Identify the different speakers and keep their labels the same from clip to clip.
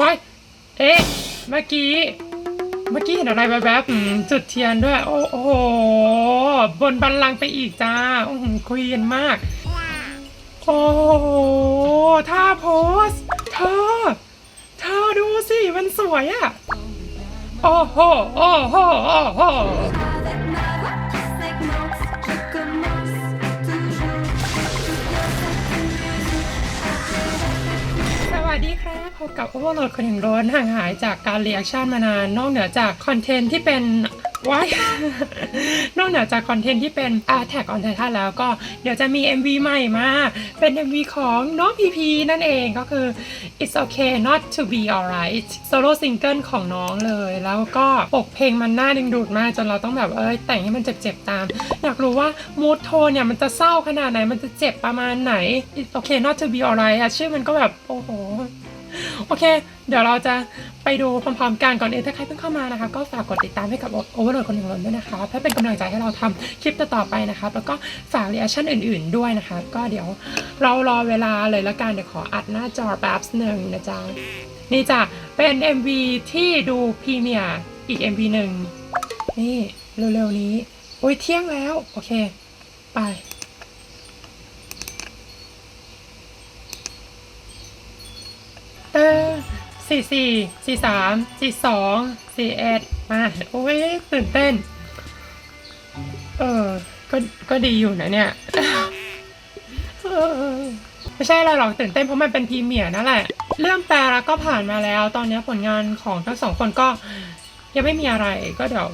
Speaker 1: ว้ายเอ๊ะ เมื่อกี้ เมื่อกี้เห็นอะไรแวบๆอืมจุดเทียนด้วย โอ้โห บนบันลังก์ไปอีกจ้าโอ้โหควีนมาก โอ้โหท่าโพส เธอ เธอดูสิ มันสวยอะโอ้โห โอ้โห โอ้โห พบกับ Overload คนแห่งร้อนห่างหายจากการเรีแอคชั่นมานาน นอกเหนือจากคอนเทนต์ที่เป็นว้ายนอกเหนือจากคอนเทนต์ที่เป็นอาแท็กออนไททันแล้วก็เดี๋ยวจะมี MV ใหม่มา เป็น MV ของน้องพีพีนั่นเองก็คือ It's okay not to be alright โซโล่ซิงเกิลของน้องเลย แล้วก็ปกเพลงมันน่าดึงดูดมาก จนเราต้องแบบเอ้ยแต่งให้มันเจ็บๆตาม อยากรู้ว่ามูดโทนเนี่ยมันจะเศร้าขนาดไหนมันจะเจ็บประมาณไหน It's okay not to be alright อะชื่อมันก็แบบ โอ้โห โอเค เดี๋ยวเราจะไปดูพร้อมๆกันก่อนอื่นถ้าใครเพิ่งเข้ามานะคะ ก็ฝากกดติดตามให้กับ Overload คนหนึ่งล้นด้วยนะคะ เพื่อเป็นกำลังใจให้เราทำคลิปต่อๆไปนะคะ แล้วก็ฝากรีแอคชั่นอื่นๆด้วยนะคะ ก็เดี๋ยวเรารอเวลาเลยละกันเดี๋ยวขออัดหน้าจอแป๊บหนึ่งนะจ๊ะนี่จ้ะเป็น MV ที่ดูพรีเมียร์อีก MV หนึ่งนี่เร็วๆนี้ โอ้ยเที่ยงแล้ว โอเค ไป เออ สี่สี่สี่สามสี่สองสี่เอ็ดมาโอ้ยตื่นเต้น เออ ก็ก็ดีอยู่นะเนี่ยไม่ใช่อะไรหรอกตื่นเต้นเพราะมันเป็นพรีเมียร์นั่นแหละ เรื่องแปลแล้วก็ผ่านมาแล้ว ตอนนี้ผลงานของทั้งสองคนก็ยังไม่มีอะไรก็เดี๋ยว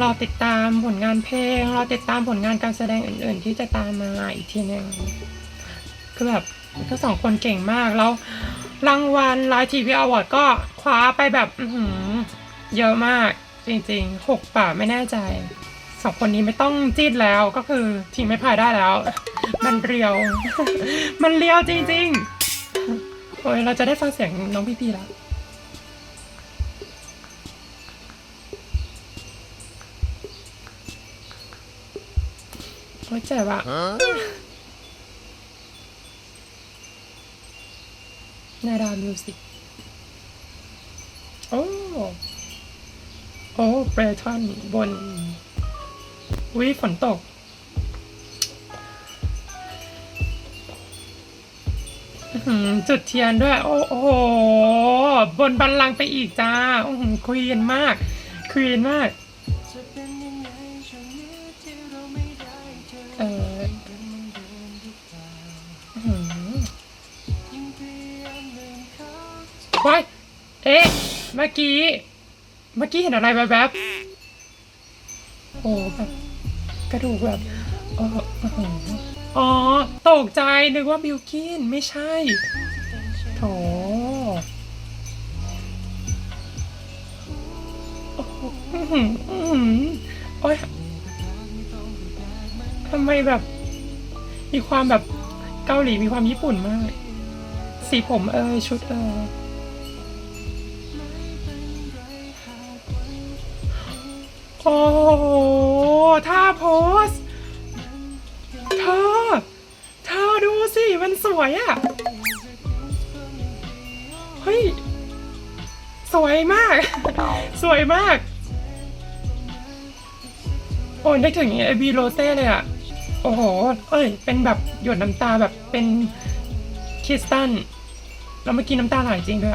Speaker 1: รอติดตามผลงานเพลงรอติดตามผลงานการแสดงอื่น ๆ ที่จะตามมาอีกทีหนึงคือแบบทั้งสองคนเก่งมากแล้ว รางวัลไลน์ทีวีอวอร์ดก็คว้าไปแบบอืเยอะมากจริงๆหกป่าไม่แน่ใจสองคนนี้ไม่ต้องจีดแล้วก็คือทิ้งไม่พายได้แล้ว มันเรียว มันเรียวจริงๆโอ้ยเราจะได้ฟังเสียงน้องพี่พีแล้วโอ้ยเจ็บอะ นาดามิวสิกโอ้โอ้เบรทอนบนวิฝนตก จุดเทียนด้วย โอ้โห บนบันลังก์ไปอีกจ้าควีนมาก ควีนมาก ว้ายเอ๊ะ เมื่อกี้ เมื่อกี้เห็นอะไรแวบๆโอ้แบบกระดูกแบบเอออื้อหืออ๋อ ตกใจนึกว่าบิลกินไม่ใช่ โถโอ้โหอื้อหืออื้อหือโอ้ยทำไมแบบ มีความแบบเกาหลีมีความญี่ปุ่นมาก สีผมเอยชุดเอย โอ้โหท่าโพส เธอ เธอดูสิ มันสวยอะเฮ้ย สวยมาก สวยมาก โอ้ยนึกถึงไอบีโรเซ่เลยอะโอ้โห เอ้ย เป็นแบบหยดน้ำตาแบบเป็นคริสตัลแล้วเมื่อกี้น้ำตาไหลจริงด้วย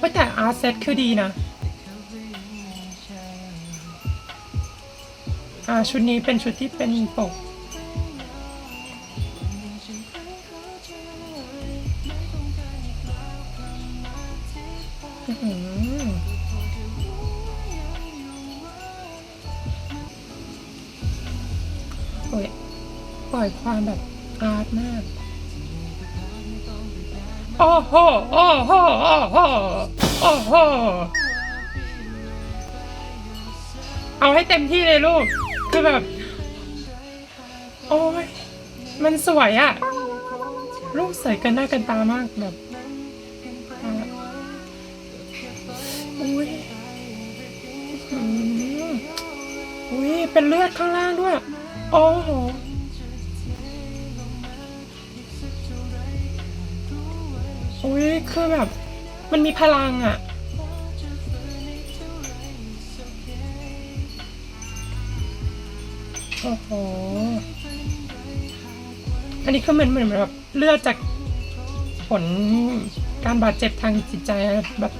Speaker 1: ว่าแต่อาร์เซตคือดีนะ ชุดนี้เป็นชุดที่เป็นปกอื้อหือโอ้ย ปล่อยความแบบอาร์ตมาก โอ้โห โอ้โห โอ้โห โอ้โห เอาให้เต็มที่เลยลูก คือแบบ โอ้ยมันสวยอะลูกสวยกันหน้ากันตามากแบบอุ้ยอุ้ยเป็นเลือดข้างล่างด้วย โอ้โหอุ้ยคือแบบ มันมีพลังอะ โอ้โห อันนี้คือเหมือนเหมือนแบบเลือดจากผลการบาดเจ็บทางจิตใจแบบ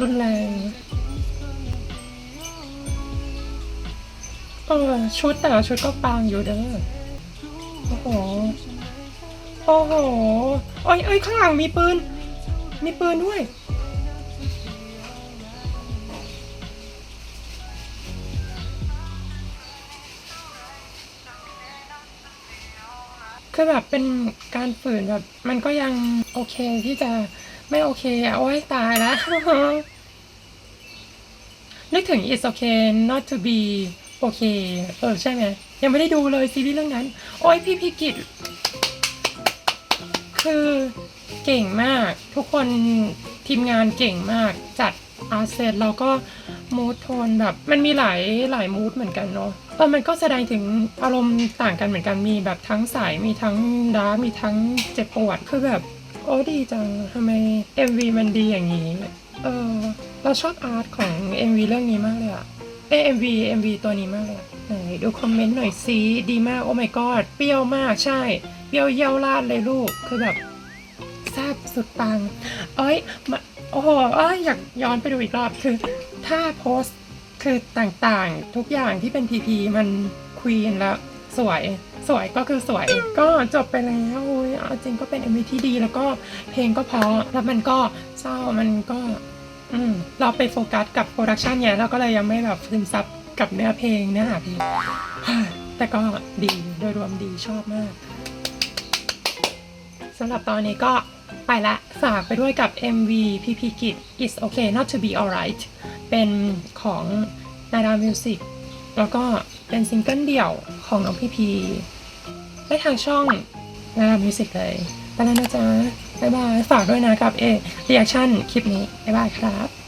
Speaker 1: รุนแรงเออชุดแต่ละชุดก็ปังอยู่เด้อ โอ้โห โอ้โห โอ้ยเอ้ยข้างหลังมีปืน มีปืนด้วย คือแบบเป็นการฝืนแบบมันก็ยังโอเคที่จะไม่โอเคอะโอ้ยตายแล้วนึกถึง it's okay not to be okay เออใช่ไหมยังไม่ได้ดูเลยซีรีส์เรื่องนั้น โอ้ยพี่พิกิจคือเก่งมาก ทุกคนทีมงานเก่งมากจัดอาร์เซตแล้วก็มูดโทนแบบ มันมีหลายหลายมูดเหมือนกันเนาะ เออมันก็แสดงถึงอารมณ์ต่างกันเหมือนกันมีแบบทั้งสายมีทั้งดาร์กมีทั้งเจ็บปวดคือแบบโอ้ดีจังทำไม MV มันดีอย่างนี้เออเราชอบอาร์ตของ MV เรื่องนี้มากเลยอะเอ MV MV ตัวนี้มากเลยไหนดูคอมเมนต์หน่อยสิดีมากโอ้ my god เปรี้ยวมากใช่ เปรี้ยวเยี่ยวราดเลยลูกคือแบบแซ่บสุดปัง เอ้ยมาโอ้โหเอ้ยอยากย้อนไปดูอีกรอบคือ ถ้าโพสต์ คือต่างๆ ทุกอย่างที่เป็นพีพีมันควีนแล้วสวย สวยก็คือสวย ก็จบไปแล้วโอ้ยเอาจริงก็เป็น MV ที่ดี แล้วก็เพลงก็เพราะแล้วมันก็เศร้ามันก็อืมเราไปโฟกัสกับโปรดักชันเนี่ยเราก็เลยยังไม่แบบซึมซับกับเนื้อเพลงเนื้อหาเพลงแต่ก็ดีโดยรวมดีชอบมากสำหรับตอนนี้ก็ ไปละฝากไปด้วยกับ MV พีพีกิจ It's Okay Not to Be Alright เป็นของนาดามิวสิกแล้วก็เป็นซิงเกิลเดี่ยวของน้องพีพีได้ทางช่องนาดามิวสิกเลยไปแล้วนะจ๊ะ บ๊ายบาย ฝากด้วยนะกับเอเรียชั่นคลิปนี้ บ๊ายบายครับ